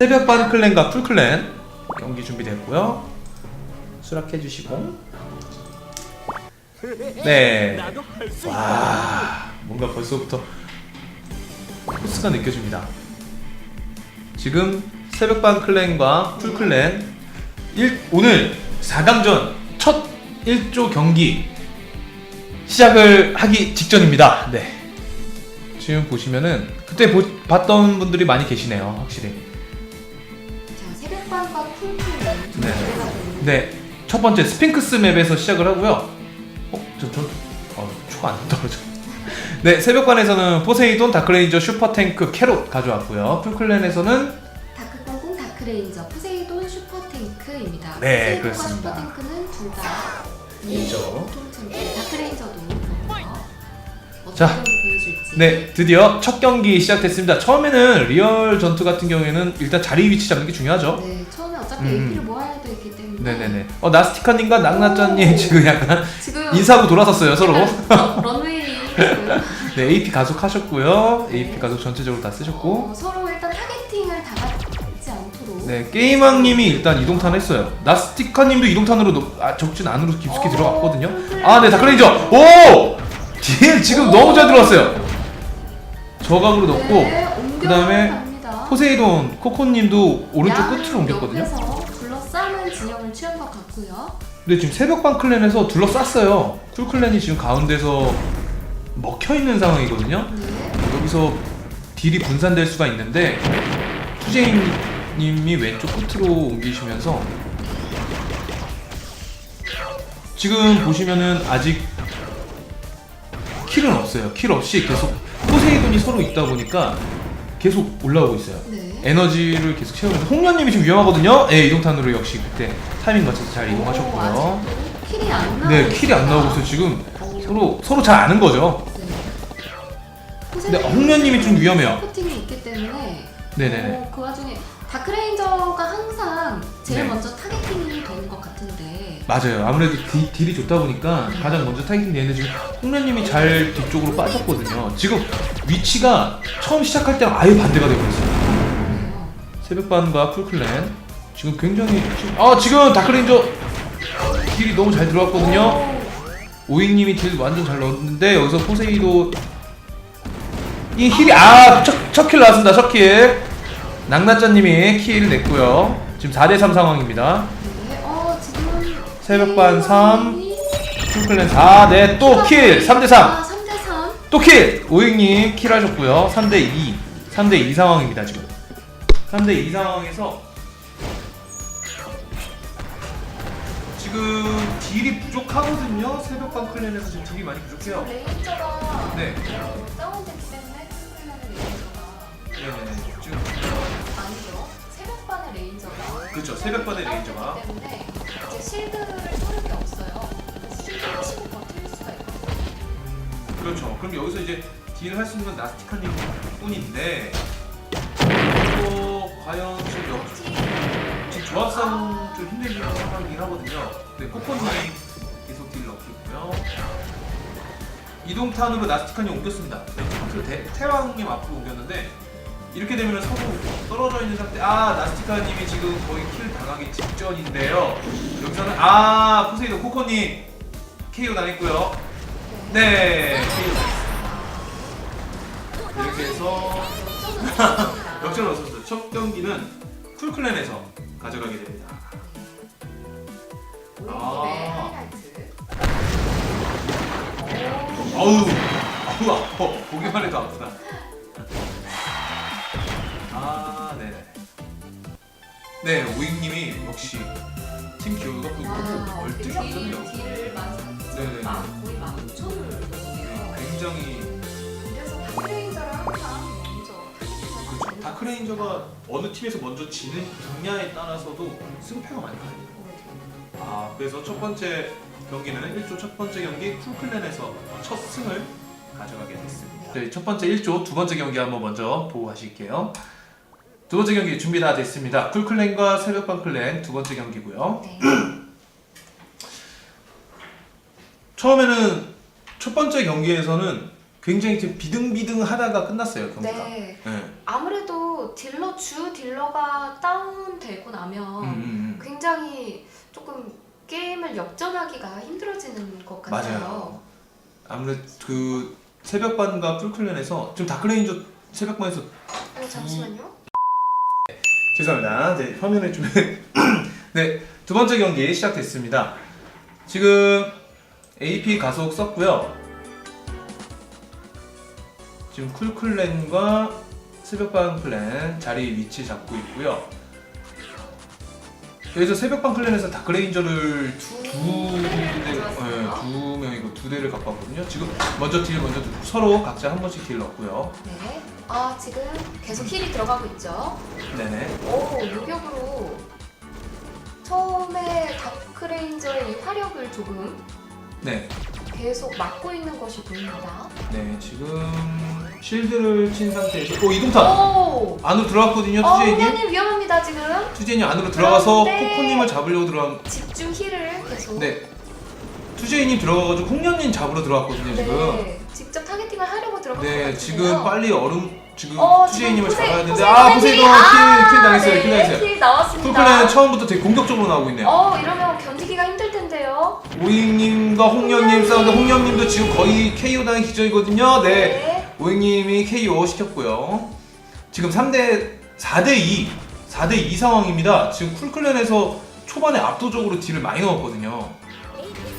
새벽반 클랜과 풀클랜 경기 준비됐고요. 수락해 주시고. 네. 와, 뭔가 벌써부터 포스가 느껴집니다. 지금 새벽반 클랜과 풀클랜 1, 오늘 4강전 첫 1조 경기 시작을 하기 직전입니다. 네. 지금 보시면은 그때 보, 봤던 분들이 많이 계시네요, 확실히. 네. 네, 첫 번째 스핑크스 맵에서 시작을 하고요. 어, 저, 저, 어, 초가 안 떨어져. 네, 새벽반에서는 포세이돈, 다크레인저, 슈퍼탱크, 캐롯 가져왔고요. 풀클랜에서는 다크공공 다크레인저 포세이돈 슈퍼탱크입니다. 네, 포세이돈과 그렇습니다. 슈퍼탱크는 둘다 그렇죠. 통칭 다크레인저도 그렇고요. 어떤 자, 보여줄지. 네, 드디어 첫 경기 시작됐습니다. 처음에는 리얼 전투 같은 경우에는 일단 자리 위치 잡는 게 중요하죠. 네, 어차피 음. AP를 모아야 되기 때문에 네네네. 어, 나스티카님과 낙나짠님 지금 약간 지금 인사하고 돌아섰어요, 서로. 약간 런- 런웨이 지금 네, AP 가속 하셨고요. AP 가속 전체적으로 다 쓰셨고. 어, 서로 일단 타겟팅을 다 받지 않도록 네, 게임왕님이 일단 이동탄 했어요. 나스티카님도 이동탄으로 높- 아, 적진 안으로 깊숙이 어, 들어갔거든요. 음. 아, 네, 다크레인저. 오! 딜 지금 너무 잘 들어왔어요. 저각으로 넣고 네, 그다음에. 포세이돈 코코님도 오른쪽 끝으로 옮겼거든요. 옆에서 둘러싸는 진영을 취한 것 같고요. 근데 지금 새벽반 클랜에서 둘러쌌어요. 쿨 클랜이 지금 가운데서 먹혀 있는 상황이거든요. 네. 여기서 딜이 분산될 수가 있는데 투제임님이 왼쪽 끝으로 옮기시면서 지금 보시면은 아직 킬은 없어요. 킬 없이 계속 포세이돈이 서로 있다 보니까 계속 올라오고 있어요. 네. 에너지를 계속 채우면서 홍련님이 지금 위험하거든요. 예, 이동탄으로 역시 그때 타이밍 맞춰서 잘 이동하셨고요. 오, 아직도 킬이 안 나오고 네, 킬이 안 나오고 있어요. 지금 서로 서로 잘 아는 거죠. 네. 근데 홍련님이 좀 위험해요. 코팅이 있기 때문에 네네네. 어, 그 와중에 다크레인저가 항상 제일 네. 먼저 타겟팅이 맞아요. 아무래도 디, 딜이 좋다 보니까 가장 먼저 타겟팅 되는데 지금 홍련님이 잘 뒤쪽으로 빠졌거든요. 지금 위치가 처음 시작할 때랑 아예 반대가 되고 있어요. 새벽반과 풀클랜 지금 굉장히 지금 아 지금 다크레인저 딜이 너무 잘 들어왔거든요. 오잉님이 딜 완전 잘 넣었는데 여기서 포세이도 이 힐이 아 첫킬 나왔습니다. 첫킬 낙나짜님이 킬 냈고요. 지금 4대3 상황입니다. 네. 새벽반 3, 풀클랜 4, 네, 또 킬! 3대3! 아, 3대 3. 또 킬! 오잉님 킬 하셨고요. 3대2. 3대2 상황입니다, 지금. 3대2 상황에서 지금 딜이 부족하거든요. 새벽반 클랜에서 지금 딜이 많이 부족해요. 레인저가 네. 다운되기 때문에 풀플랜의 레인저가 네네네. 지금 아니죠. 새벽반의 레인저가 그렇죠. 새벽반의 레인저가 때문에 이제 실드를 쏘는 게 없어요. 실드를 치고 버틸 수가 있거든요. 그렇죠. 그럼 여기서 이제 딜을 할 수 있는 건 나스티카님 뿐인데 또 과연 지금 역 지금 조합상 좀 힘들긴 상황이긴 하거든요. 네, 코코님 계속 딜 넣고 있고요. 이동탄으로 나스티카님 옮겼습니다. 네, 그래서 대, 태왕님 앞으로 옮겼는데 이렇게 되면 서로 떨어져 있는 상태. 아 나스티카님이 지금 거의 킬 당하기 직전인데요. 여기서는 아 포세이돈 코코님 KO 당했고요. 네. KO. 이렇게 해서 역전을 얻었어요. 첫 경기는 풀클랜에서 가져가게 됩니다. 아. 어우, 아우 아파. 보기만 해도 아프다. 네, 오잉님이 역시 팀그 너무 얼뜨기 않거든요. 딜을 만 네네. 만- 거의 만 5천을 넣었네요. 굉장히 그래서 다크레인저를 항상 먼저 그렇죠. 다크레인저가 어느 팀에서 먼저 지는 경야에 따라서도 승패가 많이 갈려요. 아 그래서 첫 번째 경기는 1조 첫 번째 경기 풀클랜에서 첫 승을 가져가게 됐습니다. 네, 첫 번째 1조 두 번째 경기 한번 먼저 보고 가실게요. 두 번째 경기 준비 다 됐습니다. 풀클랜과 새벽반 클랜 두 번째 경기고요. 네. 처음에는 첫 번째 경기에서는 굉장히 이렇게 비등비등하다가 끝났어요 경기가. 네. 네. 아무래도 딜러 주 딜러가 다운되고 나면 음, 음, 음. 굉장히 조금 게임을 역전하기가 힘들어지는 것 같아요. 맞아요. 아무래도 그 새벽반과 풀클랜에서 지금 다크레인저 새벽반에서 어, 잠시만요. 죄송합니다. 네, 화면에 좀 네, 두 번째 경기 시작됐습니다. 지금 AP 가속 썼고요. 지금 쿨클랜과 새벽반 클랜 자리 위치 잡고 있고요. 여기서 새벽반 클랜에서 다크레인저를 두, 두, 대, 가져왔어요. 네, 두 두 대를 갖고 왔거든요. 지금 먼저 딜 먼저 넣고 서로 각자 한 번씩 딜 넣고요. 네. 아 지금 계속 힐이 들어가고 있죠. 네네. 오 유격으로 처음에 다크레인저의 이 화력을 조금 네. 계속 막고 있는 것이 보입니다. 네, 지금 실드를 친 상태에서 오 이동탄 오! 안으로 들어갔거든요, 어, 투제이님. 후녀님 위험합니다 지금. 투제이님 안으로 들어가서 그런데- 코코님을 잡으려고 들어간. 집중 힐을 계속. 네, 투제이님 들어가가지고 홍련님 잡으러 들어갔거든요 지금. 네, 직접 타겟팅을 하려고 들어간 것 네, 같은데요. 지금 빨리 얼음 지금 어, 투제이님을 지금 잡아야 되는데 포세- 아 포세이돈 아, 킬, 킬 당했어요, 네, 킬 당했어요. 킬 나왔습니다. 풀플랜은 처음부터 되게 공격적으로 나오고 있네요. 어 이러면 견디기가 힘들 텐데요. 오잉님과 홍련님 홍련님. 싸우는데 홍련님도 지금 거의 KO 당한 기절이거든요. 네. 오잉님이 KO 시켰고요. 지금 3대 4대 2 4대 2 상황입니다. 지금 쿨클랜에서 초반에 압도적으로 딜을 많이 넣었거든요.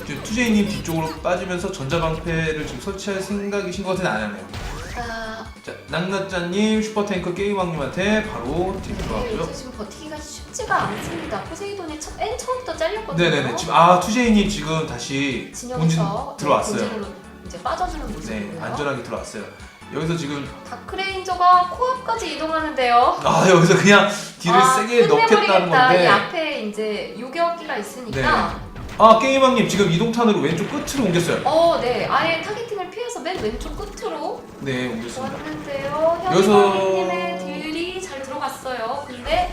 투제이님 뒤쪽으로 빠지면서 전자방패를 지금 설치할 생각이신 것 같은데 안 하네요. 자, 자, 낙나짜님 슈퍼탱크 게임왕님한테 바로 딜 네, 들어갔고요. 이제 지금 버티기가 쉽지가 않습니다. 포세이돈이 첫, 맨 처음부터 잘렸거든요. 네네네. 지금 아 투제이님 지금 다시 본진 진영에서 들어왔어요. 네, 본진으로 이제 빠져주는 네, 모습이고요. 안전하게 들어왔어요. 여기서 지금 다크레인저가 코앞까지 이동하는데요. 아 여기서 그냥 딜을 아, 세게 넣겠다는 끝내버리겠다. 이 건데 앞에 이제 요격기가 있으니까. 아 게임왕님 지금 이동탄으로 왼쪽 끝으로 옮겼어요. 어, 네. 아예 타겟팅을 피해서 맨 왼쪽 끝으로 네 옮겼습니다. 왔는데요. 여기서- 현이님의 딜이 잘 들어갔어요. 근데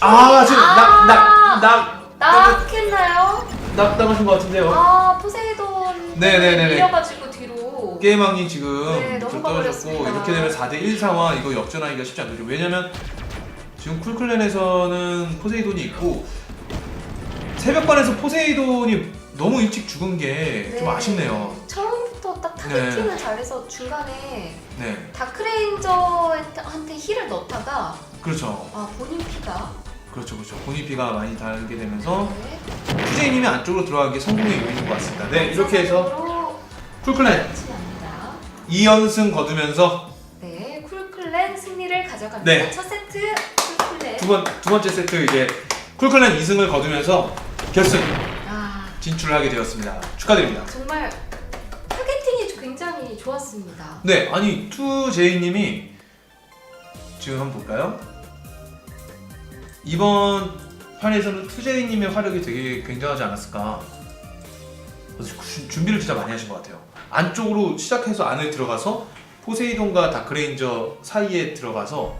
아 지금 아! 낙낙낙 낙했나요? 낙당하신 것 같은데요. 아 포세이돈 네 네 네 네. 밀려가지고 뒤로 게임왕이 지금 네, 좀 넘어가 떨어졌고 버렸습니다. 이렇게 되면 4대 1 상황 이거 역전하기가 쉽지 않거든요. 왜냐면 지금 쿨클랜에서는 포세이돈이 있고 새벽반에서 포세이돈이 너무 일찍 죽은 게 좀 네. 아쉽네요. 처음부터 딱 타겟팅을 잘해서 중간에 네, 다크레인저한테 힐을 넣다가 그렇죠. 아 본인 피가 그렇죠, 그렇죠. 본인피가 많이 달게 되면서 네, 투제이님이 안쪽으로 들어간 게 성공의 요인인 것 같습니다. 네, 이렇게 해서 전체적으로 쿨클랜 끝이 납니다. 2연승 거두면서 네 쿨클랜 승리를 가져갑니다. 네. 첫 세트 쿨클랜 두, 번, 두 번째 세트 이제 쿨클랜 2승을 거두면서 결승 아 진출을 하게 되었습니다. 축하드립니다. 정말 타겟팅이 굉장히 좋았습니다. 네, 아니 투제이님이 지금 한번 볼까요? 이번 판에서는 투제이님의 화력이 되게 굉장하지 않았을까. 그래서 주- 준비를 진짜 많이 하신 것 같아요. 안쪽으로 시작해서 안에 들어가서 포세이돈과 다크레인저 사이에 들어가서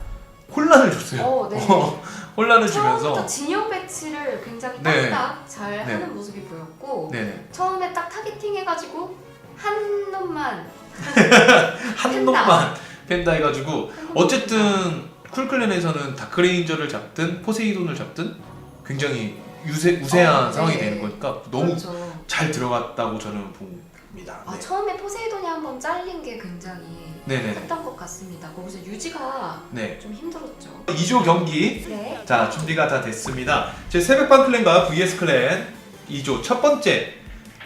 혼란을 줬어요. 어, 네. 혼란을 처음부터 주면서 진영 배치를 굉장히 네. 딱딱 잘 네. 하는 모습이 보였고 네, 처음에 딱 타겟팅 해가지고 한 놈만 한 펜다. 놈만 펜다 해가지고 한 놈만 어쨌든 쿨클랜에서는 다크레인저를 잡든 포세이돈을 잡든 굉장히 유세, 우세한 어, 상황이 네. 되는 거니까 너무 그렇죠. 잘 들어갔다고 저는 봅니다. 아, 네. 처음에 포세이돈이 한번 잘린 게 굉장히 네네네. 컸던 것 같습니다. 거기서 유지가 네. 좀 힘들었죠. 2조 경기 네. 자 준비가 다 됐습니다. 제 새벽반 클랜과 VS 클랜 2조 첫 번째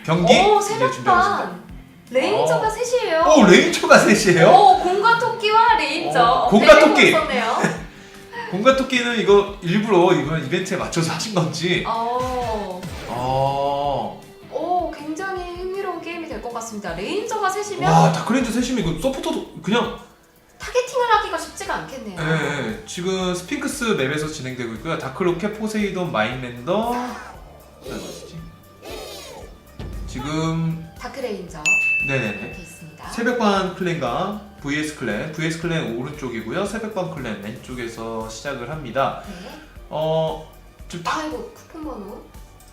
경기 오 이제 준비하겠습니다. 새벽반 레인저가 어. 셋이에요. 오 레인초가 셋이에요? 오 공과 토끼와 레인저. 어, 어, 공과 토끼. 공과 토끼는 이거 일부러 이번 이벤트에 맞춰서 하신 건지 어. 어... 오 굉장히 흥미로운 게임이 될 것 같습니다. 레인저가 셋이면 와 다크레인저 셋이면 이거 서포터도 그냥 타겟팅을 하기가 쉽지가 않겠네요. 네, 지금 스핑크스 맵에서 진행되고 있고요. 다크로켓, 포세이돈, 마인랜더 네, 뭐지? 지금 다크레인저 네네네 이렇게 있습니다. 새벽반 클랜과 VS 클랜, VS 클랜 오른쪽이고요. 새벽반 클랜 왼쪽에서 시작을 합니다. 네. 어, 좀 다, 아이고 쿠폰 번호.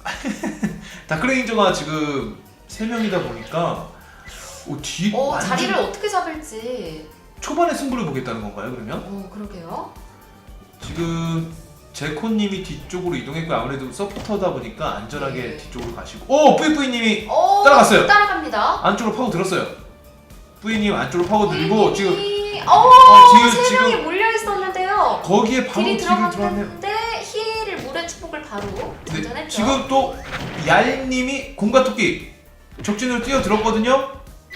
다크레인저가 지금 세 명이다 보니까 오, 뒤 어, 완전 자리를 어떻게 잡을지. 초반에 승부를 보겠다는 건가요, 그러면? 어, 그러게요. 지금 제코님이 뒤쪽으로 이동했고 아무래도 서포터다 보니까 안전하게 네. 뒤쪽으로 가시고 오 뿌이뿌이님이 어, 따라갔어요. 따라갑니다. 안쪽으로 파고 들었어요. 뿌이님 안쪽으로 파고 들고 지금 어, 어, 지금- 세 지금- 명이 몰려 있었는데요. 거기에 바로 딜이 들어왔네요. 들어갔는데 힐을 물의 축복을 바로 네, 장전했죠. 지금 또 얄님이 공가토끼 적진으로 뛰어들었거든요.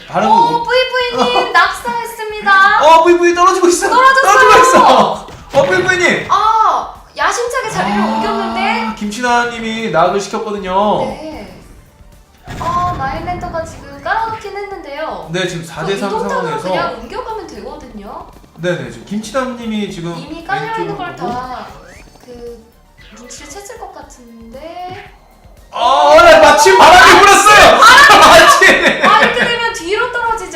바람을 오, 오... 뿌이뿌이님 낙사했습니다. 어 뿌이뿌이 떨어지고 있어. 떨어졌어요. 떨어지고 있어. 어 뿌이뿌이님. 아, 야심차게 자리를 아, 옮겼는데. 김치나님이 낙을 시켰거든요. 네. 아, 마일랜더가 지금 까놓긴 했는데요. 네 지금 4대3 이동타로 상황에서 그냥 옮겨가면 되거든요. 네네 지금 김치남님이 지금 이미 깔려 있는 걸. 다 그 눈치를 챘을 것 같은데. 아, 나 마침 바람이 불었어요. 마침 아 이렇게 되면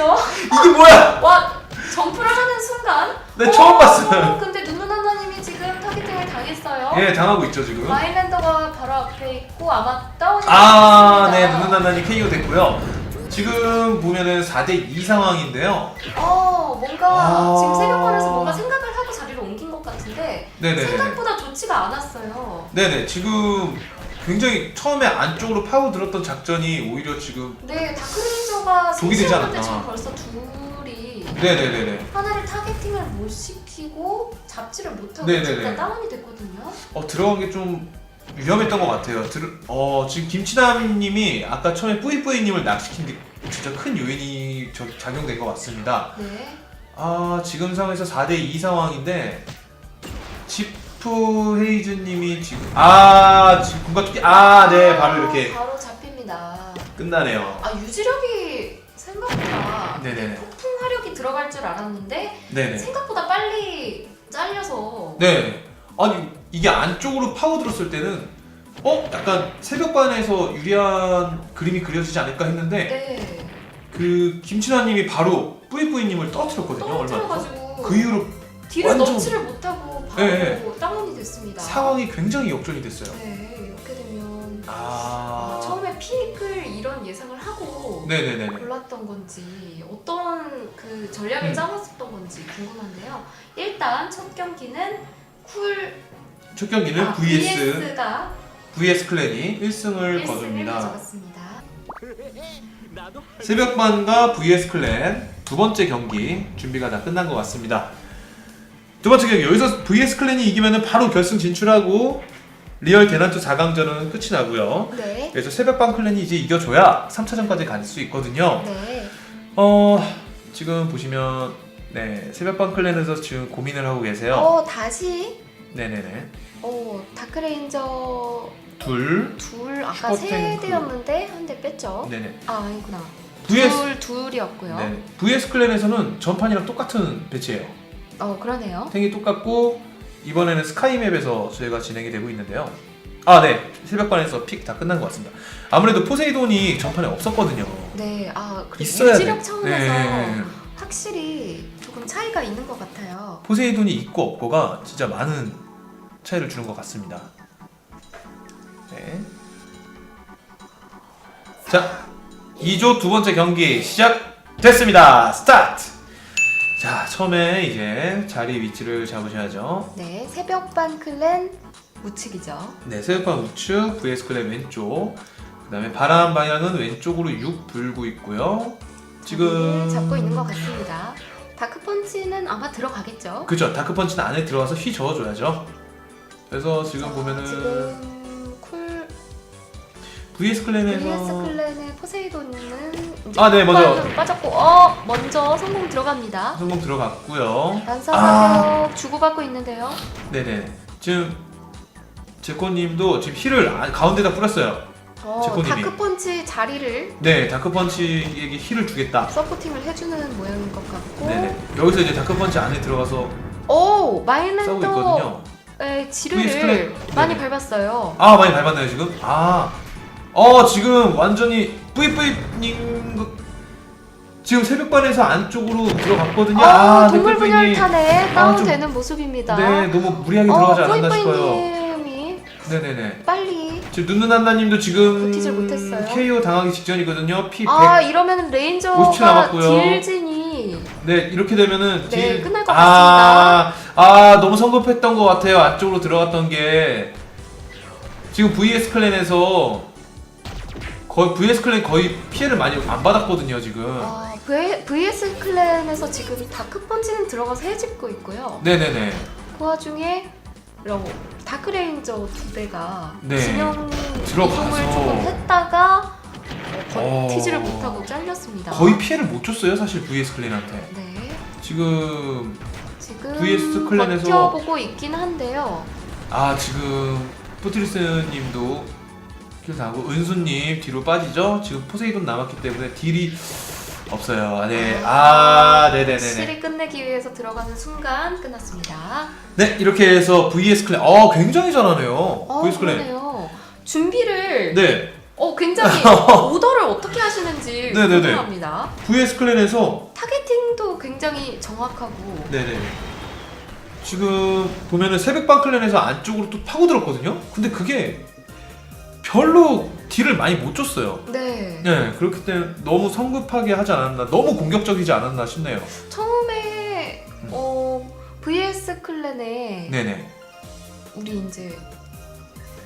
떨어지죠. 이게 뭐야? 와 점프를 하는 순간. 네, 처음 봤어요. 어, 근데 누누나나님이 지금 타겟팅을 당했어요. 예, 당하고 있죠 지금. 마일랜더가 바로 앞에 있고 아마 다운이 아, 네, 됐습니다. 누누나나님 KO 됐고요. 지금 보면은 4대 2 상황인데요. 어 뭔가 아. 지금 새벽반에서 뭔가 생각을 하고 자리를 옮긴 것 같은데 네네네. 생각보다 좋지가 않았어요. 네네, 지금 굉장히 처음에 안쪽으로 파고 들었던 작전이 오히려 지금 네 다크레인저가 독이 되지 않았나. 지금 벌써 둘이 네네네네. 하나를 타겟팅을 못 시키고 잡지를 못하고 네네네. 진짜 다운이 됐거든요. 어 들어간 게 좀 위험했던 것 같아요. 들, 어 지금 김치남님이 아까 처음에 뿌이뿌이님을 낙시킨 게 진짜 큰 요인이 저, 작용된 것 같습니다. 네. 아 지금 상황에서 4대 2 상황인데 지프 헤이즈님이 지금 아 지금 군가토끼 아네 바로 이렇게 바로 잡힙니다. 끝나네요. 아 유지력이 생각보다 네네네. 폭풍 화력이 들어갈 줄 알았는데 네네. 생각보다 빨리 잘려서 네. 아니 이게 안쪽으로 파고 들었을 때는 어 약간 새벽반에서 유리한 그림이 그려지지 않을까 했는데 네 그 김친아님이 바로 뿌이뿌이님을 떨어뜨렸거든요. 얼마 전에. 떨어뜨려가지고 그 이후로 뒤를 완전- 넣지를 못하고 바로 네, 다운이 됐습니다. 상황이 굉장히 역전이 됐어요. 네 이렇게 되면 아. 처음에 픽을 이런 예상을 하고 네네네. 골랐던 건지 어떤 그 전략을 음. 짜왔었던 건지 궁금한데요. 일단 첫 경기는 쿨 첫 경기는 아, VS VS가 VS 클랜이 1승을 1승을 거둡니다. 가져갔습니다. 새벽반과 VS 클랜 두 번째 경기 준비가 다 끝난 것 같습니다. 두 번째 경기 여기서 VS 클랜이 이기면 바로 결승 진출하고 리얼 대난투 4강전은 끝이 나고요. 네. 그래서 새벽반 클랜이 이제 이겨줘야 3차전까지 갈 수 있거든요. 네. 어 지금 보시면 네 새벽반 클랜에서 지금 고민을 하고 계세요. 어 다시 네네네 어 다크레인저 둘 둘 아까 세 슈퍼탱크. 대였는데 한 대 뺐죠. 네네 아 아니구나. VS 둘 둘이었고요. 네 VS 클랜에서는 전판이랑 똑같은 배치예요. 어 그러네요. 탱이 똑같고 이번에는 스카이맵에서 저희가 진행이 되고 있는데요. 아, 네. 새벽반에서 픽 다 끝난 것 같습니다. 아무래도 포세이돈이 전판에 없었거든요. 네. 아 그리고 있어야 유지력 돼. 차원에서 네. 확실히 조금 차이가 있는 것 같아요. 포세이돈이 있고 없고가 진짜 많은 차이를 주는 것 같습니다. 네. 자, 2조 두 번째 경기 시작됐습니다. 스타트! 자, 처음에 이제 자리 위치를 잡으셔야죠. 네. 새벽반 클랜 우측이죠. 네, 새벽반 우측, VS 클랩 왼쪽. 그 다음에 바람 방향은 왼쪽으로 6 불고 있고요. 지금 네, 잡고 있는 것 같습니다. 다크 펀치는 아마 들어가겠죠. 그죠. 다크 펀치는 안에 들어가서 휘 저어줘야죠. 그래서 지금 자, 보면은 지금 쿨 VS 클랜에서 VS 클랜의 포세이돈은 이제 아, 네, 먼저. 빠졌고 어 먼저 성공 들어갑니다. 성공 들어갔고요. 난사 아. 가격 주고받고 있는데요. 네네. 지금 제코님도 지금 힐을 아- 가운데다 뿌렸어요. 어, 제코님이. 다크 펀치 자리를 네, 다크 펀치에게 힐을 주겠다. 서포팅을 해주는 모양인 것 같고. 네네. 여기서 이제 다크 펀치 안에 들어가서 오 싸우고 마일랜더의 있거든요. 지뢰를 클랜. 많이 네네. 밟았어요. 아 많이 밟았나요 지금? 아, 어 지금 완전히 뿌이뿌이님 그- 지금 새벽반에서 안쪽으로 들어갔거든요. 아, 네, 동물 뿌이뿌이님. 분열 탄에 아, 다운되는 모습입니다. 네, 너무 무리하게 어, 들어가지 않았나 싶어요. 뿌이뿌이님이 네네네. 빨리. 지금 눈누난나님도 지금 버티질 못했어요. KO 당하기 직전이거든요. P 100. 아 이러면 57 레인저가 남았고요. 딜진이 네 이렇게 되면은 네, 딜- 끝날 것 아, 아 너무 성급했던 것 같아요. 안쪽으로 들어갔던 게 지금 VS 클랜에서 거의 VS 클랜 거의 피해를 많이 안 받았거든요 지금. 아, V, VS 클랜에서 지금 다크 펀치는 들어가서 해집고 있고요. 네네네. 그 와중에 러- 다크 레인저 두 대가 네. 진영 들어가서. 이동을 조금 했다가 어, 버티지를 어. 못하고 잘렸습니다. 거의 피해를 못 줬어요 사실 VS 클랜한테. 네. 지금 지금 VS 클랜에서- 버텨보고 있긴 한데요. 아 지금 포트리스님도 킬 당하고 은수님 뒤로 빠지죠. 지금 포세이돈 남았기 때문에 딜이 없어요. 네. 아 네네네네. 실이 끝내기 위해서 들어가는 순간 끝났습니다. 네 이렇게 해서 VS 클랜 어 굉장히 잘하네요. 어, VS 클랜. 그러네요. 준비를 네 어 굉장히 오더를 어떻게 하시는지 네 네 네. 궁금합니다. VS 클랜에서 타겟팅도 굉장히 정확하고 네네 지금 보면은 새벽방 클랜에서 안쪽으로 또 파고들었거든요. 근데 그게 별로 딜을 많이 못 줬어요. 네 네 그렇기 때문에 너무 성급하게 하지 않았나 너무 공격적이지 않았나 싶네요. 처음에 음. 어 VS 클랜에 네네 우리 이제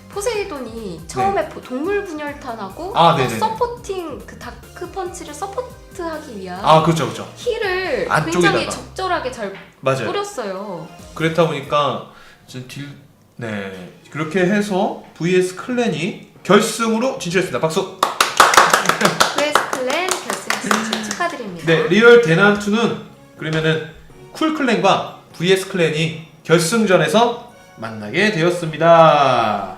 포세이돈이 처음에 포- 동물 분열탄하고 아. 서포팅 그 다크 펀치를 서포트하기 위한 아 그렇죠 그렇죠 힐을 안쪽에다가. 굉장히 적절하게 잘 맞아요. 뿌렸어요. 그렇다 보니까 지금 딜, 네 그렇게 해서 VS 클랜이 결승으로 진출했습니다. 박수. VS 클랜 결승 진출 축하드립니다. 네 리얼 대난투는 그러면은 쿨 클랜과 VS 클랜이 결승전에서 만나게 되었습니다.